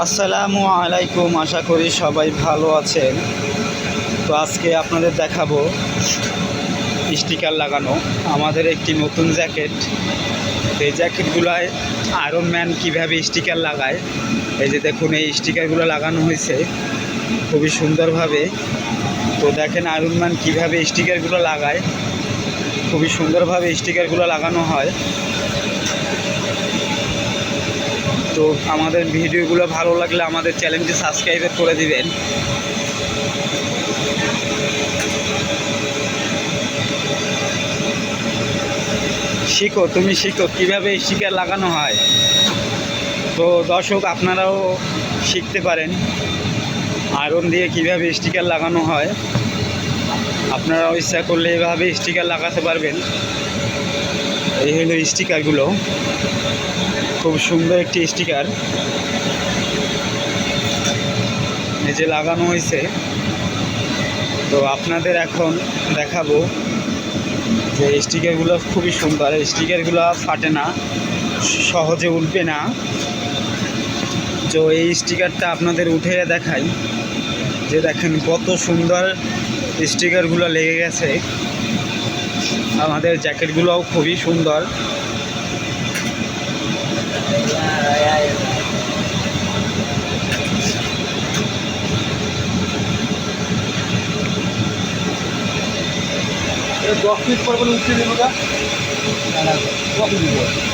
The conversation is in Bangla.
আসসালামু আলাইকুম, আশা করি সবাই ভালো আছেন। তো আজকে আপনাদের দেখাবো স্টিকার লাগানো। আমাদের একটি নতুন জ্যাকেট। এই জ্যাকেটগুলোয় আয়রন ম্যান কীভাবে স্টিকার লাগায়, এই যে দেখুন, এই স্টিকারগুলো লাগানো হয়েছে খুবই সুন্দরভাবে। তো দেখেন আয়রন ম্যান কীভাবে স্টিকারগুলো লাগায়, খুবই সুন্দরভাবে স্টিকারগুলো লাগানো হয়। তো আমাদের ভিডিওগুলো ভালো লাগলে আমাদের চ্যানেলটি সাবস্ক্রাইব করে দিবেন। শিখো, তুমি শিখো, কীভাবে স্টিকার লাগানো হয়? তো দর্শক, আপনারাও শিখতে পারেন। আয়রন দিয়ে কীভাবে স্টিকার লাগানো হয়। আপনারাও ইচ্ছা করলে এভাবে স্টিকার লাগাতে পারবেন। এই হলো স্টিকারগুলো। খুব সুন্দর একটি স্টিকার। নিজে লাগানো হয়েছে। তো আপনাদের এখন দেখাবো যে স্টিকারগুলো খুবই সুন্দর। স্টিকারগুলো ফাটে না, সহজে উঠবে না। তো এই স্টিকারটা আপনাদের উঠে দেখাই যে দেখেন কত সুন্দর স্টিকারগুলো লেগে গেছে। আমাদের জ্যাকেটগুলোও খুবই সুন্দর। দশ মিনিট পর উঠতে দেবো দশ মিনিট